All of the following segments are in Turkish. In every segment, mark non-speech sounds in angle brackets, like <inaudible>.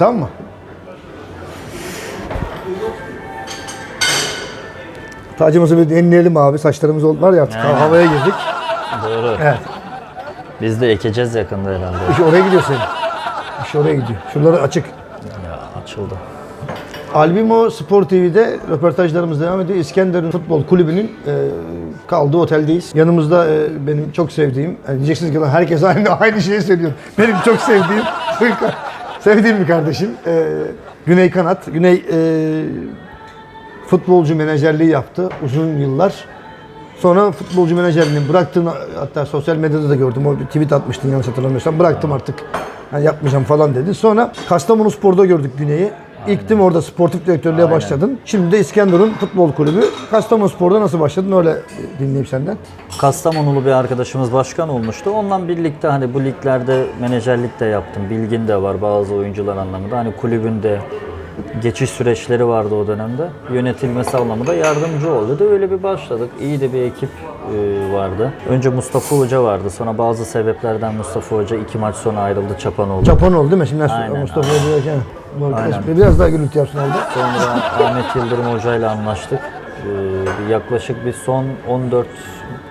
tamam mı? Tacımızı bir enleyelim abi. Saçlarımız oldu var ya artık Aynen. havaya girdik. Doğru. Evet. Biz de ekeceğiz yakında herhalde. İş oraya gidiyor senin. İş oraya gidiyor. Şuraları açık. Ya, açıldı. Albimo Spor TV'de röportajlarımız devam ediyor. İskenderun Futbol Kulübü'nün e, kaldığı oteldeyiz. Yanımızda e, benim çok sevdiğim, yani diyeceksiniz ki "Lan herkes aynı <laughs> aynı şeyi söylüyor. Benim çok sevdiğim, <laughs> sevdiğim bir kardeşim. E, Güney Kanat. Güney e, futbolcu menajerliği yaptı uzun yıllar. Sonra futbolcu menajerliğini bıraktığını hatta sosyal medyada da gördüm. O bir tweet atmıştın yanlış hatırlamıyorsam. Bıraktım artık. Yani yapmayacağım falan dedi. Sonra Kastamonu Spor'da gördük Güney'i. İlk değil mi orada sportif direktörlüğe Aynen. başladın. Şimdi de İskenderun Futbol Kulübü. Kastamonu Spor'da nasıl başladın öyle dinleyeyim senden. Kastamonulu bir arkadaşımız başkan olmuştu. Onunla birlikte hani bu liglerde menajerlik de yaptım. Bilgin de var bazı oyuncular anlamında. Hani kulübünde geçiş süreçleri vardı o dönemde. Yönetilmesi anlamında yardımcı oldu. Öyle bir başladık. İyi de bir ekip e, vardı. Önce Mustafa Hoca vardı. Sonra bazı sebeplerden Mustafa Hoca iki maç sonra ayrıldı. Çapan oldu. Japan oldu değil mi? Şimdi Aynen, Mustafa bu arkadaş Aynen. biraz daha gürültü yapsın orada. Sonra Ahmet Yıldırım Hoca ile anlaştık. Bir yaklaşık bir son 14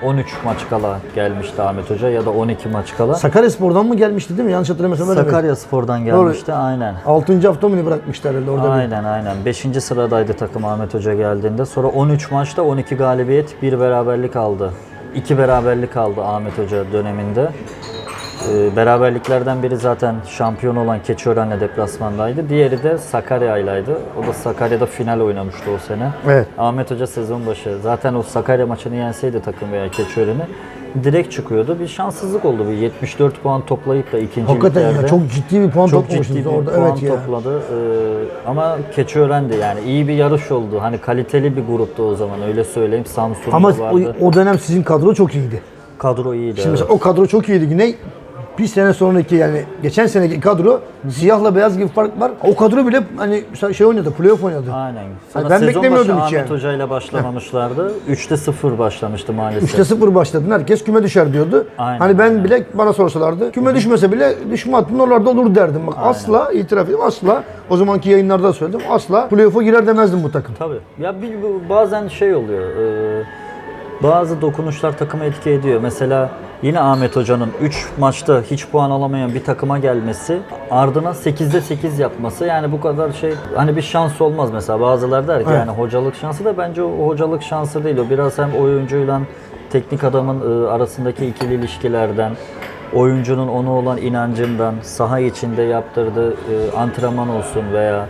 13 maç kala gelmişti Ahmet Hoca ya da 12 maç kala. Sakarya Spor'dan mı gelmişti değil mi? Yanlış hatırlamıyorsam öyle mi? Sakarya Spor'dan gelmişti aynen. 6. hafta mı ne bırakmışlar herhalde orada? Aynen aynen. 5. sıradaydı takım Ahmet Hoca geldiğinde. Sonra 13 maçta 12 galibiyet, bir beraberlik aldı. 2 beraberlik aldı Ahmet Hoca döneminde. Ee, beraberliklerden biri zaten şampiyon olan Keçiören'le deplasmandaydı. Diğeri de Sakarya'ylaydı. O da Sakarya'da final oynamıştı o sene. Evet. Ahmet Hoca sezon başı zaten o Sakarya maçını yenseydi takım veya Keçiören'i direkt çıkıyordu. Bir şanssızlık oldu. Bir 74 puan toplayıp da ikinci Hakikaten ya çok ciddi bir puan çok ciddi bir orada. puan Evet topladı. Ee, ama Keçiören'di yani iyi bir yarış oldu. Hani kaliteli bir gruptu o zaman öyle söyleyeyim. Samsun Ama vardı. o, o dönem sizin kadro çok iyiydi. Kadro iyiydi. Şimdi evet. mesela o kadro çok iyiydi Güney. Bir sene sonraki yani geçen seneki kadro siyahla beyaz gibi fark var. O kadro bile hani şey oynadı, playoff oynadı. Aynen. Sonra ben sezon beklemiyordum başı hiç Ahmet yani. Hoca ile başlamamışlardı. 3'te 0 başlamıştı maalesef. 3'te 0 başladın. Herkes küme düşer diyordu. Aynen, hani ben aynen. bile bana sorsalardı küme düşmese bile düşme hattının oralarda olur derdim. Bak asla itiraf edeyim asla o zamanki yayınlarda da söyledim. Asla playoff'a girer demezdim bu takım. Tabii. Ya bir, bazen şey oluyor. e, bazı dokunuşlar takıma etki ediyor. Mesela yine Ahmet Hoca'nın 3 maçta hiç puan alamayan bir takıma gelmesi, ardına 8'de 8 yapması yani bu kadar şey hani bir şans olmaz mesela. Bazıları der ki Evet. yani hocalık şansı da bence o hocalık şansı değil. O biraz hem oyuncuyla teknik adamın e, arasındaki ikili ilişkilerden oyuncunun ona olan inancından, saha içinde yaptırdığı e, antrenman olsun veya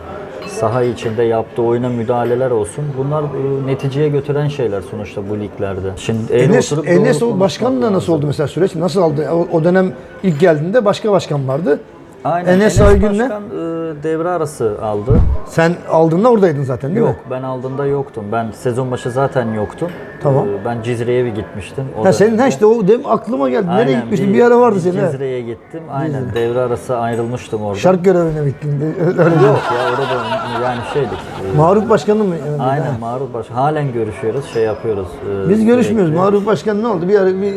saha içinde yaptığı oyuna müdahaleler olsun. Bunlar e, neticeye götüren şeyler sonuçta bu liglerde. Şimdi eğri Enes, oturup Enes o başkanla konuşmak nasıl oldu mesela süreç? Nasıl aldı? O, o dönem ilk geldiğinde başka başkan vardı. Aynen. Enes Enes, Aygün'le Başkan e, devre arası aldı. sen aldığında oradaydın zaten değil Yok mi? ben aldığında yoktum. Ben sezon başı zaten yoktum. Tamam. E, ben Cizre'ye bir gitmiştim. O Ha senin ha işte o dem aklıma geldi. Nereye Aynen, gitmiştin? Bir, ara vardı senin. ha. Cizre'ye gittim. Aynen devre arası ayrılmıştım orada. Şark görevine gittin. <laughs> Öyle Yok ya orada yani şeydik. e, Maruf Başkan'ın mı? yanında? Aynen Maruf Baş. Halen görüşüyoruz, şey yapıyoruz. e, Biz görüşmüyoruz. sürekli. Maruf Başkan ne oldu? Bir ara bir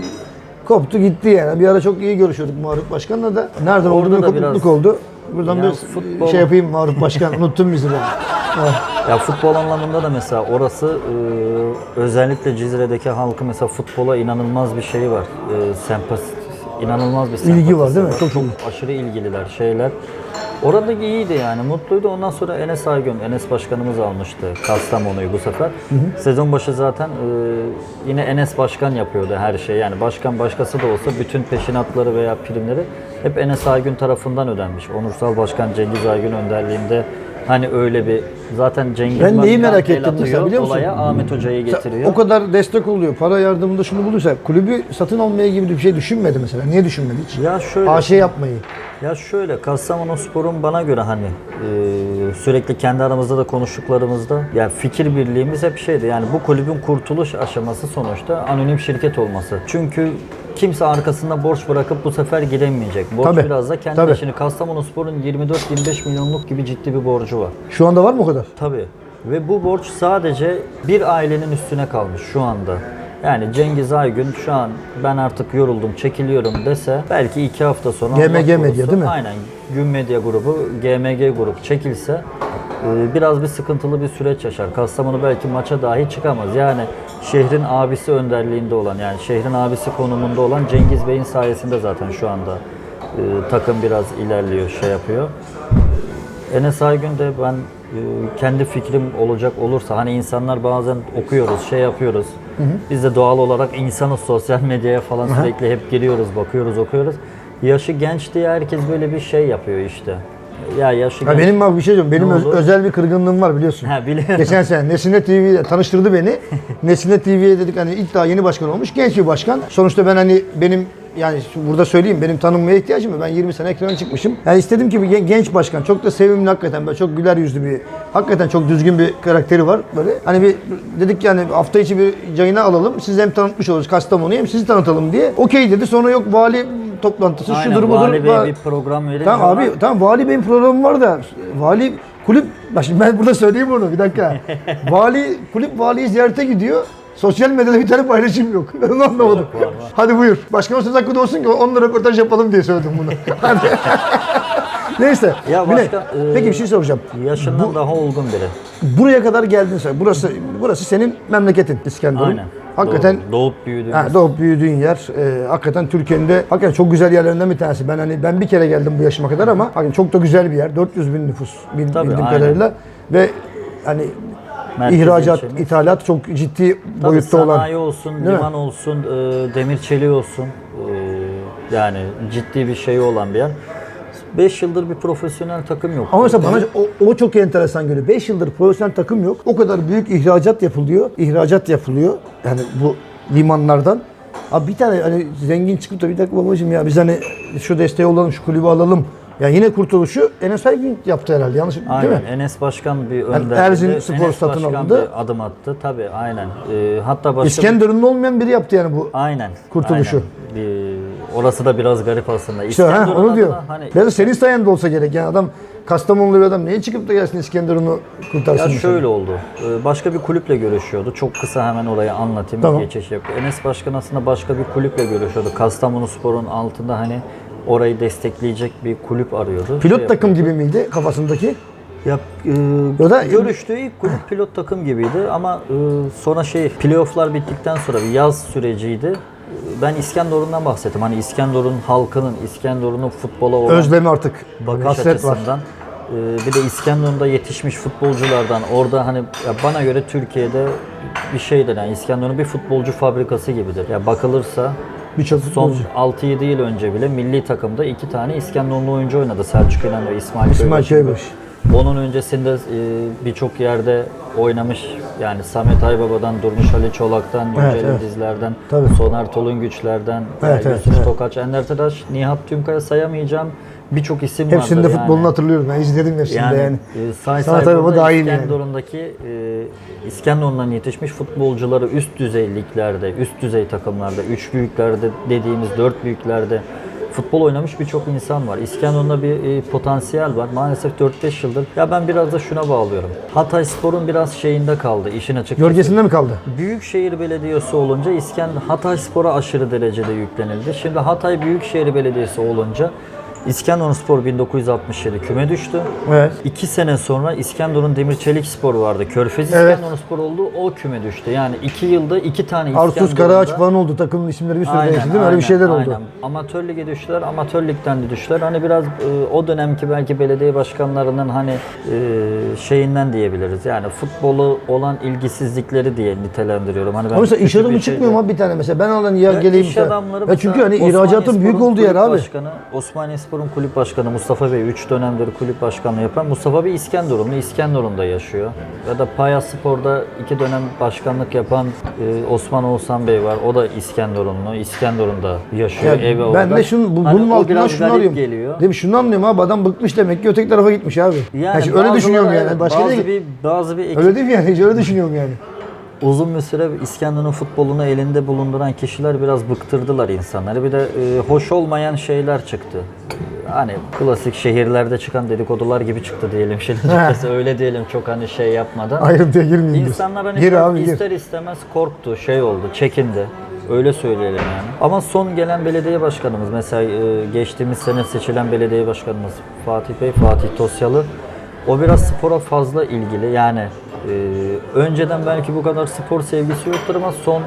koptu gitti yani. Bir ara çok iyi görüşüyorduk Maruf Başkan'la da. Nereden oldu Orada bir da kopukluk biraz- oldu. Buradan Ya bir futbol- şey yapayım Maruf Başkan. Unuttun bizi ben. <laughs> Ya futbol anlamında da mesela orası e, özellikle Cizre'deki halkı mesela futbola inanılmaz bir şey var. E, sempati, inanılmaz bir sempatisi var değil mi? Çok iyi. aşırı ilgililer, şeyler. Orada iyiydi yani, mutluydu. Ondan sonra Enes Aygün, Enes Başkanımız almıştı Kastamonu'yu bu sefer. Sezon başı zaten e, yine Enes Başkan yapıyordu her şeyi. Yani başkan başkası da olsa bütün peşinatları veya primleri hep Enes Aygün tarafından ödenmiş. Onursal Başkan Cengiz Aygün önderliğinde hani öyle bir zaten Cengiz Ben neyi merak el ettim mesela atıyor, biliyor musun? Olaya Ahmet Hoca'yı getiriyor. O kadar destek oluyor. Para yardımında şunu bulursa kulübü satın almaya gibi bir şey düşünmedi mesela. Niye düşünmedi hiç? ya şöyle AŞ yapmayı. Ya şöyle Kastamonu Spor'un bana göre hani e, sürekli kendi aramızda da konuştuklarımızda yani fikir birliğimiz hep şeydi yani bu kulübün kurtuluş aşaması sonuçta anonim şirket olması. Çünkü kimse arkasında borç bırakıp bu sefer giremeyecek. Borç Tabii, biraz da kendi tabii. Şimdi Kastamonu Spor'un 24-25 milyonluk gibi ciddi bir borcu var. Şu anda var mı o kadar? Tabii. Ve bu borç sadece bir ailenin üstüne kalmış şu anda. Yani Cengiz Aygün şu an ben artık yoruldum, çekiliyorum dese belki iki hafta sonra GMG Medya değil mi? Aynen. Gün Medya grubu, GMG grup çekilse e, biraz bir sıkıntılı bir süreç yaşar. Kastamonu belki maça dahi çıkamaz. Yani şehrin abisi önderliğinde olan yani şehrin abisi konumunda olan Cengiz Bey'in sayesinde zaten şu anda e, takım biraz ilerliyor, şey yapıyor. Enes Aygün de ben e, kendi fikrim olacak olursa hani insanlar bazen okuyoruz, şey yapıyoruz. Biz de doğal olarak insanız sosyal medyaya falan sürekli hep giriyoruz, bakıyoruz, okuyoruz. Yaşı genç diye herkes böyle bir şey yapıyor işte. Ya yaşı Ya genç. benim bak bir şey diyorum. Benim öz- özel bir kırgınlığım var biliyorsun. Ha biliyorum. Geçen sene Nesine TV'de tanıştırdı beni. <laughs> Nesine TV'ye dedik hani ilk daha yeni başkan olmuş. Genç bir başkan. Sonuçta ben hani benim yani şu- burada söyleyeyim benim tanınmaya ihtiyacım var. Ben 20 sene ekrana çıkmışım. Yani istedim ki bir gen- genç başkan çok da sevimli hakikaten böyle çok güler yüzlü bir hakikaten çok düzgün bir karakteri var böyle. Hani bir dedik yani hafta içi bir yayına alalım. Siz hem tanıtmış oluruz Kastamonu'yu hem sizi tanıtalım diye. Okey dedi. Sonra yok vali toplantısı Aynen, şudur budur. Vali Bey bir program verince Tamam abi ona- tamam vali beyin programı var da vali kulüp şimdi ben burada söyleyeyim bunu bir dakika. <laughs> vali kulüp valiyi ziyarete gidiyor. Sosyal medyada bir tane paylaşım yok. Ben <laughs> onu anlamadım. Var, var. Hadi buyur. Başkanın söz hakkı da olsun ki onunla röportaj yapalım diye söyledim bunu. <laughs> Hadi. <laughs> Neyse. Ya başka, e, peki bir şey soracağım. yaşından daha olgun biri. Buraya kadar geldin sen. Burası burası senin memleketin İskenderun. Aynen. Hakikaten Doğ- doğup büyüdüğümüz. Ha, doğup büyüdüğün yer e, hakikaten Türkiye'nin de hakikaten çok güzel yerlerinden bir tanesi. Ben hani ben bir kere geldim bu yaşıma kadar ama hakikaten çok da güzel bir yer. 400 bin nüfus Tabii, bildiğim aynen. kadarıyla ve hani Merkez ihracat, ilçemiz. ithalat çok ciddi Tabii boyutta olan. sanayi olsun, Değil mi? liman olsun, e, demir çeliği olsun. e, yani ciddi bir şey olan bir yer. 5 yıldır bir profesyonel takım yok. Ama mesela bana o, o çok enteresan geliyor. 5 yıldır profesyonel takım yok. O kadar büyük ihracat yapılıyor. İhracat yapılıyor. Yani bu limanlardan. Abi bir tane hani zengin çıkıp da bir dakika babacığım ya biz hani şu desteği olalım, şu kulübü alalım. Yani yine kurtuluşu Enes Aygün yaptı herhalde. Yanlış değil Aynen. mi? Enes Başkan bir önderdi. Erzin Spor Enes satın Başkan alındı. bir adım attı. Tabii aynen. E, hatta başka İskenderun'un olmayan biri yaptı yani bu. Aynen. Kurtuluşu. aynen. Bir- orası da biraz garip aslında. İşte ha, onu diyor. Hani, da senin sayende olsa gerek. Yani adam Kastamonulu bir adam niye çıkıp da gelsin İskenderun'u kurtarsın? Ya şöyle oldu. Ee, Başka bir kulüple görüşüyordu. Çok kısa hemen orayı anlatayım. Tamam. Geçiş yapıyor. Enes Başkan aslında başka bir kulüple görüşüyordu. Kastamonu Spor'un altında hani orayı destekleyecek bir kulüp arıyordu. Pilot Şey takım yapıyordu. gibi miydi kafasındaki? Ya, e, Ya da- görüştüğü ilk kulüp pilot takım gibiydi ama e, sonra şey playofflar bittikten sonra bir yaz süreciydi. E, Ben İskenderun'dan bahsettim. Hani İskenderun halkının, İskenderun'un futbola olan Özlemi artık. bakış Hasret var. açısından. e, bir de İskenderun'da yetişmiş futbolculardan orada hani ya bana göre Türkiye'de bir şeydir yani İskenderun bir futbolcu fabrikası gibidir. Ya bakılırsa Birçok son futbolcu. 6-7 yıl önce bile milli takımda iki tane İskenderunlu oyuncu oynadı. Selçuk İnan ve İsmail, İsmail Köybaşı. Köybaş. Onun öncesinde e, birçok yerde oynamış. Yani Samet Aybaba'dan, Durmuş Ali Çolak'tan, Yücel Evet, evet. İdizler'den, Tabii. Soner Tolungüçler'den, Evet, Yusuf evet. Tokaç, Ender Teraş, Nihat Tümkaya sayamayacağım birçok isim Hepsinde vardır futbolunu yani. hatırlıyorum. Ben izledim hepsinde yani. Yani, e, say Sana say tabii bu burada dahil yani. İskenderun'daki e, İskenderun'dan yetişmiş futbolcuları üst düzey liglerde, üst düzey takımlarda, üç büyüklerde dediğimiz dört büyüklerde futbol oynamış birçok insan var. İskenderun'da bir e, potansiyel var. Maalesef 4-5 yıldır. Ya ben biraz da şuna bağlıyorum. Hatay Spor'un biraz şeyinde kaldı işin açıkçası. Gölgesinde mi kaldı? Büyükşehir Belediyesi olunca İskender Hatay Spor'a aşırı derecede yüklenildi. Şimdi Hatay Büyükşehir Belediyesi olunca İskenderun Spor 1967 küme düştü. Evet. İki sene sonra İskenderun Demir Çelik Spor vardı. Körfez Evet. İskenderun Spor oldu. O küme düştü. Yani iki yılda iki tane Artus İskenderun'da- Karaağaç falan oldu. Takımın isimleri bir sürü değişti değil mi? Öyle bir şeyler oldu. aynen. Amatör lige düştüler, amatör ligden de düştüler. Hani biraz e, o dönemki belki belediye başkanlarının hani e, şeyinden diyebiliriz. Yani futbolu olan ilgisizlikleri diye nitelendiriyorum. Hani ben Ama mesela iş kötü adamı bir çıkmıyor mu bir tane mesela? Ben alan ya, ya geleyim iş mesela. adamları Ya çünkü mesela hani ihracatın büyük Osmaniyespor'un olduğu yer kulüp abi. Başkanı, Osmaniye Spor'un kulüp başkanı Mustafa Bey 3 dönemdir kulüp başkanlığı yapan Mustafa Bey İskenderunlu, İskenderun'da yaşıyor. Ya da Payas Spor'da 2 dönem başkanlık yapan e, Osman Oğuzhan Bey var. O da İskenderunlu, İskenderun'da yaşıyor. Ya evi ben orada. de şunu bu, Hani bunun altından şunu arıyorum. geliyor. Değil mi? Şunu anlıyorum abi adam bıkmış demek ki öteki tarafa gitmiş abi. Yani, şimdi öyle düşünüyorum yani. Başka bazı bir, bazı bir ekip Öyle değil mi yani? Hiç öyle düşünüyorum yani. Uzun bir süre İskenderun futbolunu elinde bulunduran kişiler biraz bıktırdılar insanları. Bir de e, hoş olmayan şeyler çıktı. hani klasik şehirlerde çıkan dedikodular gibi çıktı diyelim şimdi <laughs> öyle diyelim çok hani şey yapmadan. Ayrıntıya girmeyeyim. İnsanlar hani Gir abi gir. ister istemez korktu, şey oldu, çekindi. Öyle söyleyelim yani. Ama son gelen belediye başkanımız mesela e, geçtiğimiz sene seçilen belediye başkanımız Fatih Bey, Fatih Tosyalı. O biraz spora fazla ilgili. Yani e, önceden belki bu kadar spor sevgisi yoktur ama son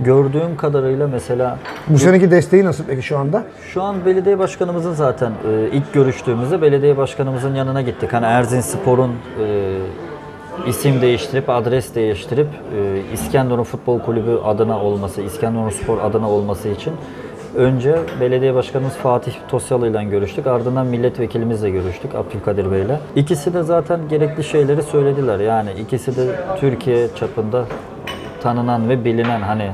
gördüğüm kadarıyla mesela Bu seneki desteği nasıl peki şu anda? şu an belediye başkanımızın zaten e, ilk görüştüğümüzde belediye başkanımızın yanına gittik. Hani Erzin Spor'un e, isim değiştirip adres değiştirip e, İskenderun Futbol Kulübü adına olması, İskenderun Spor adına olması için önce belediye başkanımız Fatih Tosyalı ile görüştük. Ardından milletvekilimizle görüştük Abdülkadir Bey ile. İkisi de zaten gerekli şeyleri söylediler. Yani ikisi de Türkiye çapında tanınan ve bilinen hani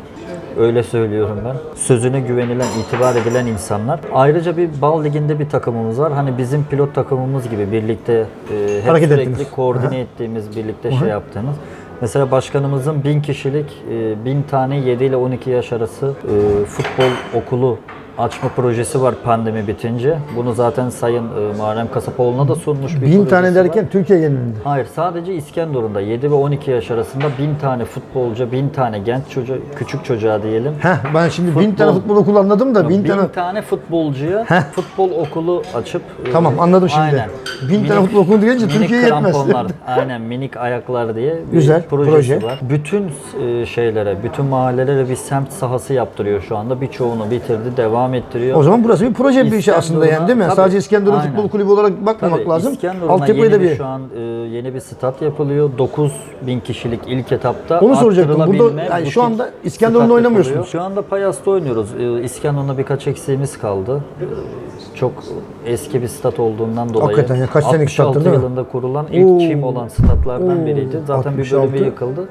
öyle söylüyorum ben. Sözüne güvenilen, itibar edilen insanlar. Ayrıca bir bal liginde bir takımımız var. Hani bizim pilot takımımız gibi birlikte e, hep Hareket sürekli ettiniz. koordine ettiğimiz, birlikte şey yaptığımız. Mesela başkanımızın bin kişilik, e, bin tane 7 ile 12 yaş arası e, futbol okulu açma projesi var pandemi bitince. Bunu zaten Sayın e, Muharrem Kasapoğlu'na da sunmuş bir Bin projesi tane var. derken Türkiye genelinde. Hayır sadece İskenderun'da 7 ve 12 yaş arasında 1000 tane futbolcu, 1000 tane genç çocuğa, küçük çocuğa diyelim. Heh, ben şimdi bin tane Futbol- futbol okulu anladım da bin 1000 tane... tane futbolcuya futbol okulu açıp e, Tamam, anladım şimdi. Bin tane futbol okulu deyince minik Türkiye yetmez. kramponlar, <laughs> aynen minik ayaklar diye bir Güzel, projesi proje. var. Bütün e, şeylere, bütün mahallelere bir semt sahası yaptırıyor şu anda. Birçoğunu bitirdi, devam ettiriyor. O zaman burası bir proje bir şey aslında yani değil mi? Tabii, Sadece İskenderun aynen. Futbol Kulübü olarak bakmamak Tabii, lazım. Altyapıya da bir şu an e, yeni bir stat yapılıyor. 9 bin kişilik ilk etapta Onu soracaktım. Burada yani şu anda İskenderun'da oynamıyorsunuz. yapılıyor. Şu anda Payas'ta oynuyoruz. E, İskenderun'da birkaç eksiğimiz kaldı. E, Çok eski bir stat olduğundan dolayı. Hakikaten ya, kaç senelik 66 stattır değil mi? yılında kurulan ilk Oo. çim olan statlardan Oo, biriydi. Zaten 66. bir bölümü yıkıldı.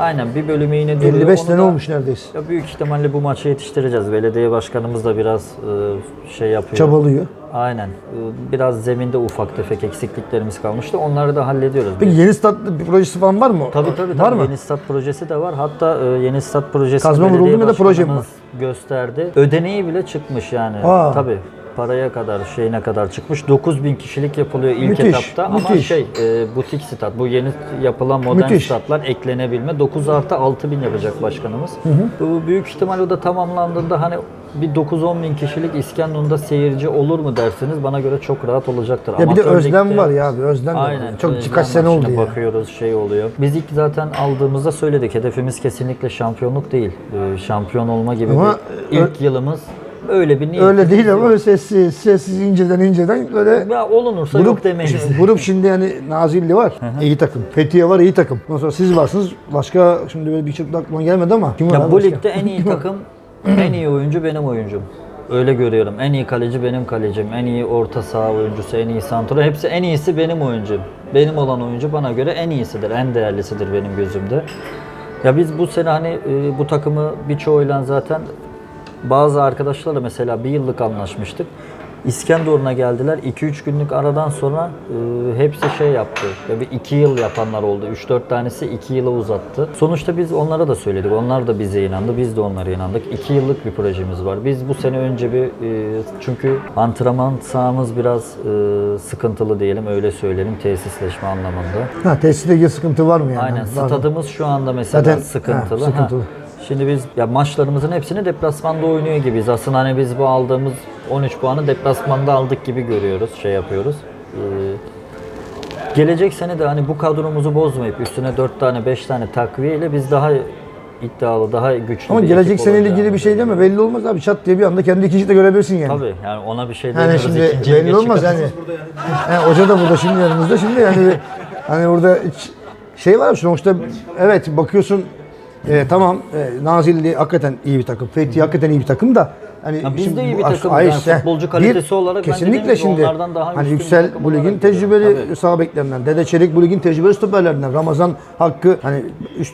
Aynen bir bölümü yine duruyor. 55 Onu sene olmuş neredeyse. Ya büyük ihtimalle bu maçı yetiştireceğiz. Belediye başkanımız da biraz e, şey yapıyor. Çabalıyor. Aynen. Ee, Biraz zeminde ufak tefek eksikliklerimiz kalmıştı. Onları da hallediyoruz. Peki yeni statlı bir projesi falan var mı? Tabii tabii. Var tabii. mı? Yeni stat projesi de var. Hatta e, yeni stat projesi Kazma vuruldu belediye mu ya da proje mi başkanımız gösterdi. Ödeneği bile çıkmış yani. Aa. Tabii. Paraya kadar, şeyine kadar çıkmış. 9000 kişilik yapılıyor ilk Müthiş, etapta ama müthiş. şey e, butik stat. Bu yeni yapılan modern Müthiş. statlar eklenebilme. 9 artı 6000 yapacak başkanımız. Bu büyük ihtimal o da tamamlandığında hani bir 9-10 bin kişilik İskenderun'da seyirci olur mu dersiniz bana göre çok rahat olacaktır. Ya bir de Amatör özlem ligde- var ya abi özlem de var. Aynen. Çok özlem birkaç sene oldu ya. Bakıyoruz şey oluyor. Biz ilk zaten aldığımızda söyledik. Hedefimiz kesinlikle şampiyonluk değil. Ee, şampiyon olma gibi Ama bir ilk yılımız öyle bir niyetimiz Öyle değil ama yok. öyle sessiz, sessiz inceden inceden böyle Ya olunursa yok grup, demeyiz. şimdi <laughs> grup şimdi yani Nazilli var, iyi takım. Fethiye var, iyi takım. Ondan sonra siz varsınız. Başka şimdi böyle bir çırpıda aklıma gelmedi ama kim var Ya abi bu başka? ligde en iyi takım, en iyi oyuncu benim oyuncum. Öyle görüyorum. En iyi kaleci benim kalecim. En iyi orta saha oyuncusu, en iyi santra. Hepsi en iyisi benim oyuncum. Benim olan oyuncu bana göre en iyisidir, en değerlisidir benim gözümde. Ya biz bu sene hani e, bu takımı birçoğuyla zaten bazı arkadaşlarla mesela bir yıllık anlaşmıştık. İskenderun'a geldiler. 2-3 günlük aradan sonra e, hepsi şey yaptı. Ya bir 2 yıl yapanlar oldu. 3-4 tanesi 2 yıla uzattı. Sonuçta biz onlara da söyledik. Onlar da bize inandı. Biz de onlara inandık. 2 yıllık bir projemiz var. Biz bu sene önce bir e, çünkü antrenman sahamız biraz e, sıkıntılı diyelim. Öyle söyleyelim tesisleşme anlamında. Ha tesiste ilgili sıkıntı var mı yani? Aynen. Var mı? Stadımız şu anda mesela Zaten, sıkıntılı. ha, sıkıntılı. Ha. Şimdi biz ya maçlarımızın hepsini deplasmanda oynuyor gibiyiz. Aslında hani biz bu aldığımız 13 puanı deplasmanda aldık gibi görüyoruz, şey yapıyoruz. Ee, gelecek sene de hani bu kadromuzu bozmayıp üstüne 4 tane 5 tane takviyeyle biz daha iddialı, daha güçlü Ama bir gelecek ekip seneyle ilgili bir şey deme. düşünüyorum. Belli olmaz abi. Çat diye bir anda kendi ikinci de görebilirsin yani. Tabii yani ona bir şey Yani demiyoruz. şimdi İkinci lige belli olmaz yani. He, hoca da burada şimdi yanımızda şimdi yani hani burada hiç şey var sonuçta evet bakıyorsun e, tamam e, Nazilli hakikaten iyi bir takım. Fethi hakikaten iyi bir takım da hani Ya biz de iyi bir takımız. Yani sen- futbolcu bir, kalitesi olarak ben dediğim kesinlikle gibi şimdi onlardan daha hani bir Yüksel bu ligin olarak tecrübeli Tabii. sağ beklerinden. Dede Çelik bu ligin tecrübeli stoperlerinden. Ramazan Hakkı hani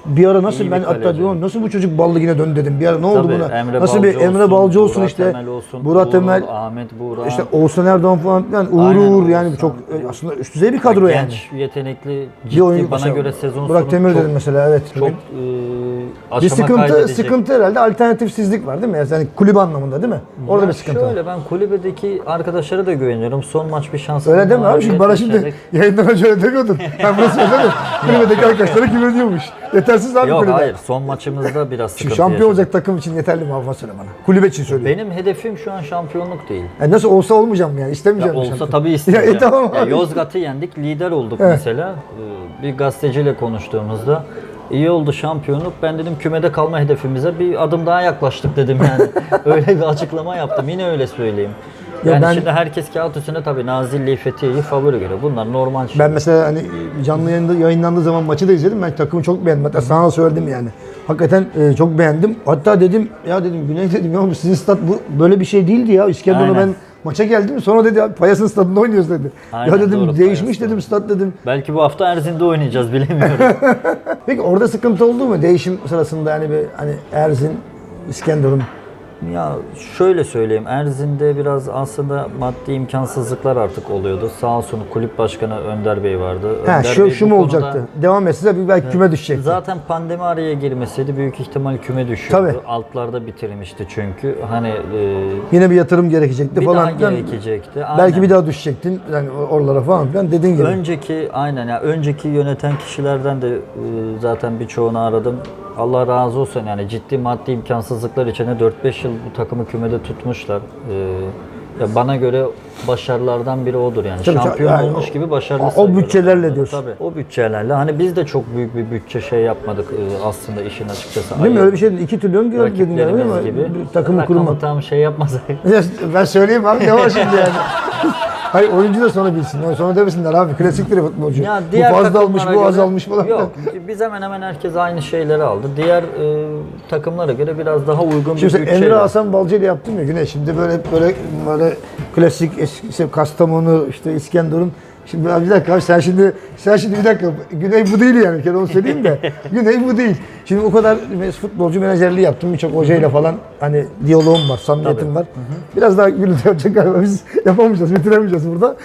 bir ara nasıl İyi bir ben hatta diyorum nasıl bu çocuk bal ligine döndü dedim. Bir ara ne oldu Tabii, buna? Emre nasıl bir Balcı Emre Balcı olsun Burak işte. Temel olsun, Burak Temel Ahmet Buğra. işte Oğuzhan Erdoğan falan yani Uğur Aynen, Uğur yani Oğuzhan. çok e, aslında üst düzey bir kadro yani. Genç, yetenekli, Bir ciddi oyuncu bana göre sezon Burak sonu Demir çok, dedim mesela evet. çok e, bir sıkıntı sıkıntı herhalde alternatifsizlik var değil mi? Yani kulüp anlamında orada değil mi? Orada Ya bir sıkıntı var. Şöyle ben kulübedeki arkadaşlara da güveniyorum. Son maç bir şans. Öyle deme abi şimdi bana şimdi yayından önce öyle demiyordun. Ben bunu söyledim. <laughs> Kulübedeki arkadaşlara güveniyormuş. Yetersiz abi Yok kulübe. hayır son maçımızda biraz Şimdi sıkıntı şampiyon yaşadık. olacak takım için yeterli mi Avrupa söyle bana. Kulübe için söylüyorum. Benim hedefim şu an şampiyonluk değil. Yani nasıl olsa olmayacağım yani. İstemeyeceğim. Ya olsa şampiyon. tabii isteyeceğim. <laughs> Ya, e, tamam Ya. Yozgat'ı yendik, lider olduk mesela. Ee, Bir gazeteciyle konuştuğumuzda iyi oldu şampiyonluk. Ben dedim kümede kalma hedefimize bir adım daha yaklaştık dedim yani. <laughs> öyle bir açıklama yaptım. Yine öyle söyleyeyim. Ya Yani ben- şimdi herkes kağıt üstünde tabii Nazilli'yi, Fethiye'yi favori görüyor. Bunlar normal şey. Ben mesela hani canlı yayında yayınlandığı zaman maçı da izledim. Ben takımı çok beğendim. Hatta sana söyledim yani. Hakikaten e, çok beğendim. Hatta dedim ya dedim Güney dedim ya sizin stat bu böyle bir şey değildi ya. İskenderun'a Aynen. ben maça geldim. Sonra dedi Payas'ın stadında oynuyoruz dedi. Aynen, ya dedim doğru, değişmiş Payas'ta. dedim stat dedim. Belki bu hafta Erzin'de oynayacağız bilemiyorum. <laughs> <laughs> Peki orada sıkıntı oldu mu değişim sırasında yani bir hani Erzin, İskenderun Ya şöyle söyleyeyim, Erzin'de biraz aslında maddi imkansızlıklar artık oluyordu. Sağ olsun kulüp başkanı Önder Bey vardı. Ha Önder şu Bey şu mu konuda- olacaktı? Devam etse bir belki küme düşecekti. Zaten pandemi araya girmeseydi büyük ihtimal küme düşüyordu. Tabii. Altlarda bitirmişti çünkü. Hani e, Yine bir yatırım gerekecekti bir falan. daha filan. gerekecekti. Belki Aynen. bir daha düşecektin yani oralara falan filan dediğin gibi. Önceki aynen ya önceki yöneten kişilerden de e, zaten birçoğunu aradım. Allah razı olsun yani ciddi maddi imkansızlıklar içinde 4-5 yıl bu takımı kümede tutmuşlar. E, ya bana göre başarılardan biri odur yani. Tabii, Şampiyon yani olmuş o- gibi başarılı o bütçelerle onları. diyorsun. Tabii. O bütçelerle. Hani biz de çok büyük bir bütçe şey yapmadık e, aslında işin açıkçası. Değil mi? Ayı- Öyle bir şey değil. 2 trilyon gördük dedin yani değil mi? gibi. Takımı kurmak. tam şey yapmasak. <laughs> Ya Ben söyleyeyim abi ne var şimdi yani? <laughs> Hayır oyuncu da sonra bilsin. Yani sonra demesinler abi klasiktir futbolcu. Ya bu diğer fazla almış, bu az göre- almış falan. Yok, biz hemen hemen herkes aynı şeyleri aldı. Diğer e, takımlara göre biraz daha uygun Şimdi bir bütçeyle. Emre Hasan Balcı ile yaptım ya Güney. Şimdi böyle böyle böyle klasik eski, işte Kastamonu işte İskenderun. Şimdi bir dakika abi sen şimdi sen şimdi bir dakika Güney bu değil yani bir kere onu söyleyeyim de <laughs> Güney bu değil. Şimdi o kadar futbolcu menajerliği yaptım birçok hocayla falan hani diyaloğum var, samimiyetim var. Biraz daha gürültü yapacak galiba biz yapamayacağız, bitiremeyeceğiz burada.